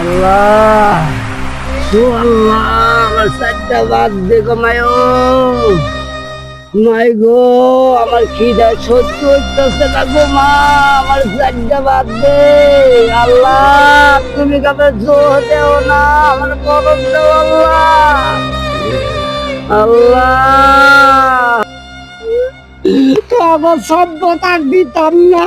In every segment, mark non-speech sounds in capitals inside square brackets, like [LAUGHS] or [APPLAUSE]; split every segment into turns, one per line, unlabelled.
আল্লাহ। আমার চারটা বাদ গো আমার খিদা সহ্য হইতেছে না গো মা, আমার চারটা বাদ দে। আল্লাহ, তুমি কাপে জোর দেও না, আমার বরফ দেও আল্লাহ। আল্লাহ। আমার সভ্যতা দিতাম না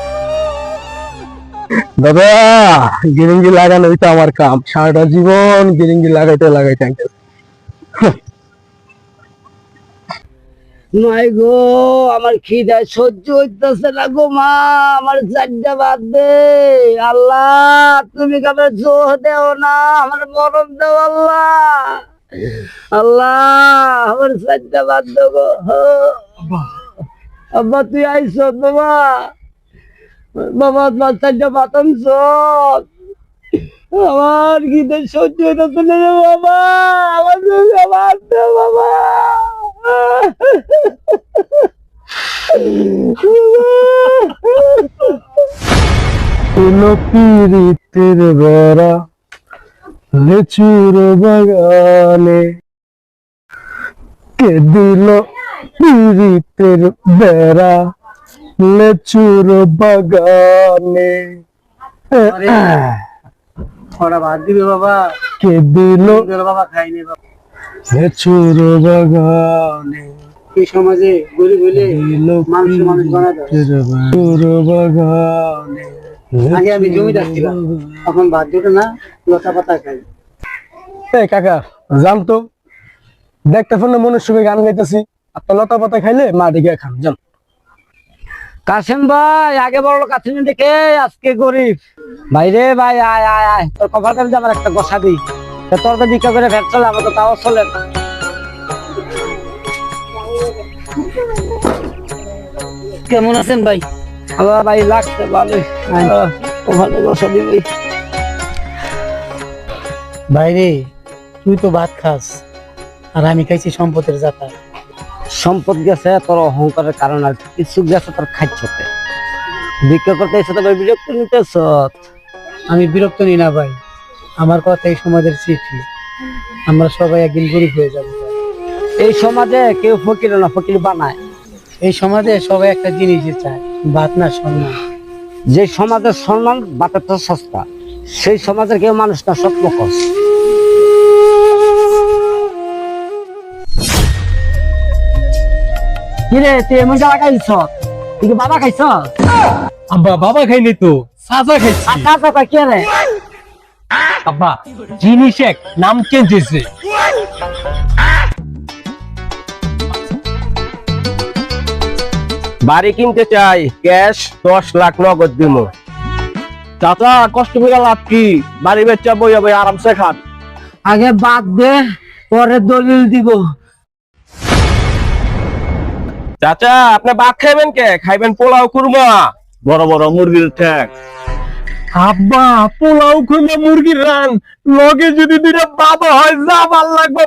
দাদা, গিরিঙ্গি লাগানো আমার কাম। সারাটা জীবন গিরিঙ্গি লাগাইতে লাগাইতে আঙ্কেল।
গো, আমার খিদা সহ্য হইতেছে না গো মা, আমার চারটা বাদ দে। আল্লাহ, তুমি কাবে জোহ দেও না, আমার মরম দেও আল্লাহ। আল্লাহ, আমার চারটা বাদ দে গো। আব্বা, তুই আইস, বাবা। বাবা, তোমার চারটা বাতাম সব। আমার খিদে সহ্য হইতেছে না রে বাবা। আমার দে বাবা।
এলো পিরিতের বেড়া লেচুর বাগানে কে দিল পিরিতের বেড়া? লেচুর বাগানে।
ওরা ভাত দিবে বাবা।
কে দিল?
বাবা খাইনি বাবা।
লেচুর বাগানে।
এই সমাজে গরিব হইলে মানুষ মানুষ বানায় দেয়।
পিরিতের লেচুর বাগানে।
আগে আমি এখন ভাত দিত না লতা পাতা খাই।
এই কাকা জানতো দেখতে ফোনে মনের সুখে গান গাইতেছি। আপনার লতা পাতা খাইলে মা দিকে খান জান
কাসেম ভাই আগে বড় লোক আছেন দেখে আজকে গরিব। ভাই রে ভাই আয় আয় আয় তোর কপাল কাছে আমার একটা গসা দিই। তোর তো ভিক্ষা করে ফের চলে আমার তো তাও চলে না। কেমন আছেন ভাই? আমার ভাই লাগছে ভালোই। আহ, কপালে গসা দিবি।
বাইরে তুই তো ভাত খাস আর আমি খাইছি সম্পদের জাতা
সম্পদ গেছে তোর অহংকারের কারণ আর কিছু গেছে তোর খাইছতে ভিক্ষা করতে এসে তো বিরক্ত নিতেছ?
আমি বিরক্ত নিই না ভাই। আমার কথা এই সমাজের চিঠি। আমরা সবাই একদিন গরিব হয়ে যাব
এই সমাজে কেউ ফকির না ফকির বানায়।
এই সমাজে সবাই একটা জিনিসই চায় ভাত না সম্মান।
যে সমাজের সম্মান বাতের তো সস্তা। সেই সমাজের কেউ মানুষ না সব মুখোশ কিরে তুই এমন জায়গা খাইছ? তুই কি বাবা খাইছ?
আব্বা বাবা খাইনি তো। সাজা খাইছি।
আচ্ছা আচ্ছা কে রে?
আব্বা জিনিস এক নাম চেঞ্জ হয়েছে।
বাড়ি কিনতে চাই ক্যাশ দশ লাখ নগদ দিব চাচা কষ্ট করে লাভ কি? বাড়ি বেচা বই বই আরামসে খান।
আগে বাদ দে পরে দলিল দিব।
চাচা আপনি ভাত খাইবেন কে? খাইবেন পোলাও কুরমা বড় বড় মুরগির ঠ্যাং।
আব্বা পোলাও খুঁজে মুরগির রান। লগে যদি দুইটা বাবা হয় যা ভালো লাগবে।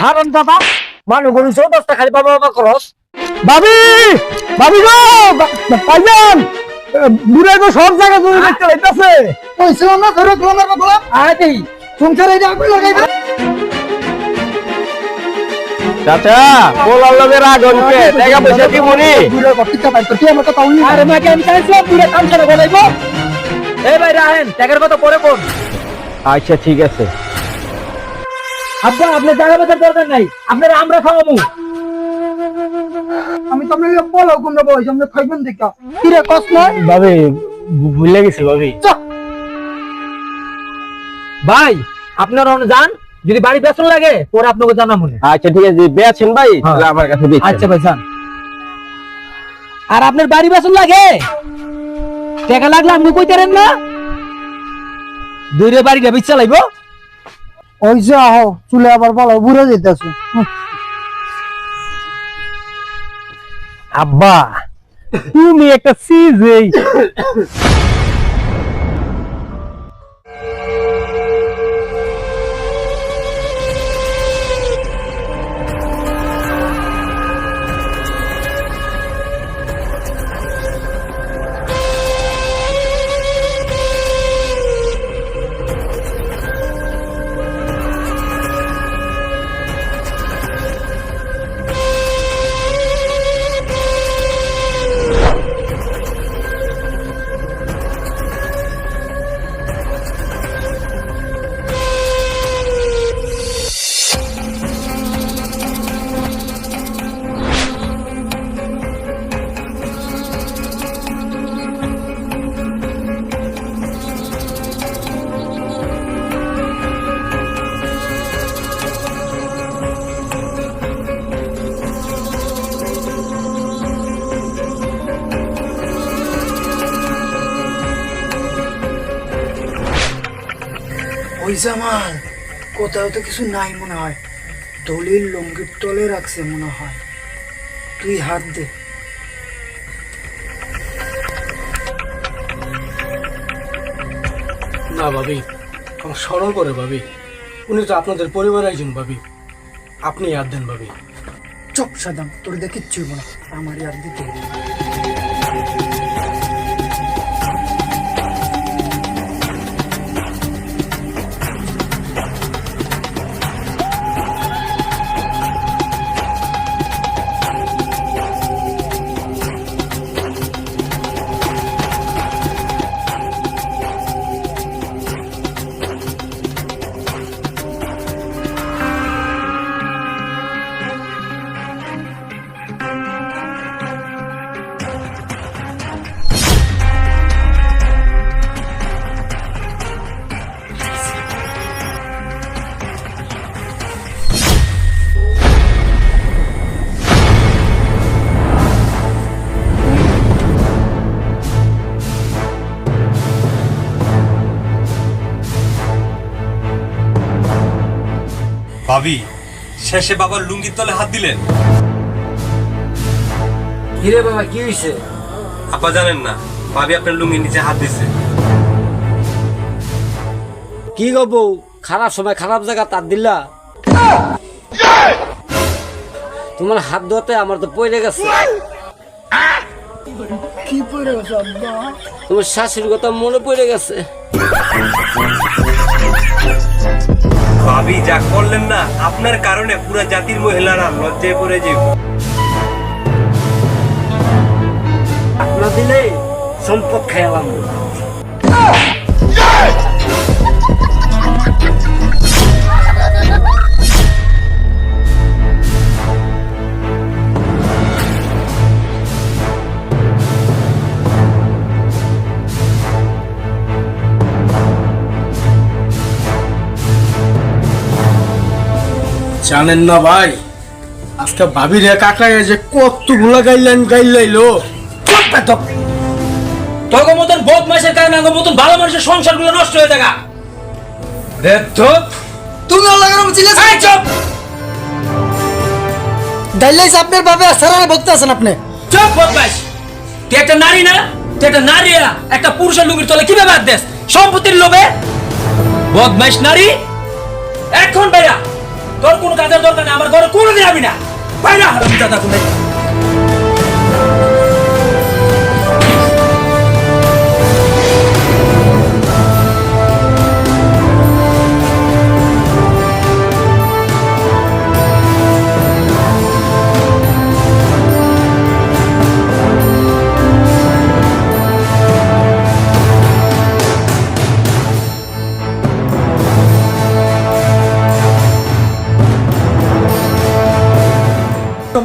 হারান দাদা মানুষ গরু চৌদশটা খালি বাবা বাবা করস।
ভাবি ভাবি গো! পাইজান! বুড়া গো সব জায়গা জমি দেখতে লাইতাছে কইছিল না ধরে গোলামের গোলাম
আরে
সংসার এই আগুন লাগাইবে?
চাচা লগে রাগন কে? টাকা পয়সা
পাই কি আমার কথা উনি
আরে মাকে আমি চাইছিলাম পুরো কাম ছেড়ে বলাইবো এই ভাই রাহেন টাকার কথা পরে কোন
আচ্ছা ঠিক আছে।
আব্বা আপনি জায়গা বেচার দরকার নাই। আপনারা আমরা খাওয়াবো।
আমি তো আপনাকে বলো কোন বয়স আমরা খাইবেন দেখা। কি রে কস না ভাবি ভুলে গেছি ভাবি।
ভাই আপনারা যান যদি বাড়ি বেতন লাগে পরে আপনাকে জানা মনে
আচ্ছা ঠিক আছে বেছেন ভাই
হ্যাঁ।
তাহলে আমার কাছে বেচেন।
আচ্ছা ভাই যান। আর আপনার বাড়ি বেতন লাগে? টাকা লাগলে আপনি কইতারেন না?
দূরে বাড়িটা বিচ চালাইবো
ওই যে আহ চুলে আবার বলো বুড়ে যেতেছে।
আব্বা তুমি একটা সিজ এই
জামাল কোথাও তো কিছু নাই মনে হয়। দলিল লঙ্গির তলে রাখছে মনে হয়। তুই হাত দে।
না ভাবি আমার স্মরণ করে ভাবি। উনি তো আপনাদের পরিবারের একজন ভাবি। আপনি আর দেন ভাবি।
চোখ সাদাম তোর দেখে কিচ্ছু না। আমার আর দিতে
ভাবি শেষে বাবার লুঙ্গির তলে হাত দিলেন।
কিরে বাবা কি হয়েছে
আপা জানেন না ভাবি আপনার লুঙ্গির নিচে হাত দিছে।
কি গো বউ খারাপ সময় খারাপ জায়গা তার দিলা? তোমার হাত ধোয়াতে আমার তো পড়ে গেছে।
কি পড়ে গেছে
তোমার শাশুড়ির কথা মনে পড়ে গেছে।
ভাবি যা করলেন না আপনার কারণে পুরো জাতির মহিলারা লজ্জায় পড়ে যে
না দিলে সম্পদ খেয়ালাম
জানেন না ভাই? আজকে ভাবির এক আকায় যে কতগুলা গাইলেন গাইলাইলো।
তোর মতন বহুত মাসের কারণে আমার মতন ভালো মানুষের সংসারগুলো নষ্ট হয়ে থাকা।
তুমি আল্লাহ করে বুঝিলে
চুপ!
দাইলাইস আপনার বাবা সারারে ভক্ত আছেন আপনি।
চুপ বদমাস তুই একটা নারী না? তুই একটা নারী না একটা পুরুষের লুঙ্গির তলে কীভাবে দেস? সম্পত্তির লোভে? বদমাস নারী? এখন বাইরা তোর কোনো কাজের দরকার নেই আমার ঘরে কোনোদিন আমি না। বাইরে হারাম দাদা কোনো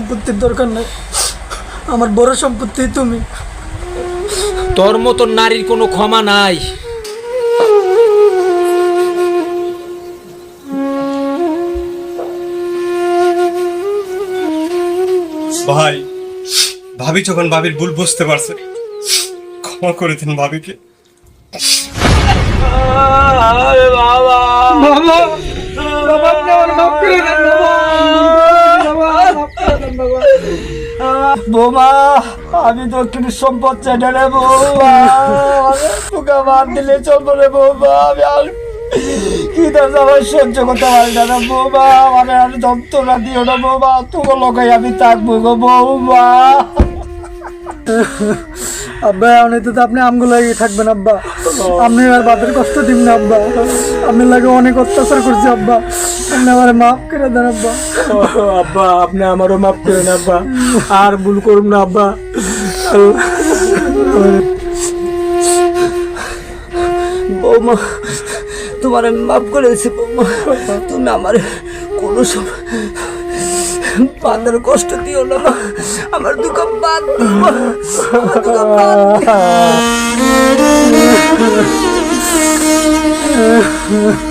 সম্পত্তির দরকার নাই আমার বড় সম্পত্তি তুমি
তোর মতো নারীর কোনো ক্ষমা নাই
ভাই ভাবি যখন ভাবির ভুল বুঝতে পারছে ক্ষমা করে দিন ভাবিকে বাবা বাবা বাবা
বৌমা, আমি একটু সম্পদ চাই না রে তোকে বাদ দিলে চলবো রে আমি আর কি লোকে আমি
আব্বা তো আপনি আমগুলো লাগিয়ে থাকবেন, আব্বা। আপনি আর বাপের কষ্ট দিন না, আব্বা। আপনি লাগে অনেক অত্যাচার করছি, আব্বা। আপনি আমার মাফ করে দেন আব্বা। [LAUGHS]
আব্বা আপনি আমারও মাফ করেন আব্বা। আর ভুল করুন না আব্বা।
বৌমা তোমার আমি মাফ করেছি বৌমা। তুমি আমার কোনো সময় বাদের কষ্ট দিও না। আমার দুঃখ বাদ আমার দুঃখ বাদ দিও। [LAUGHS]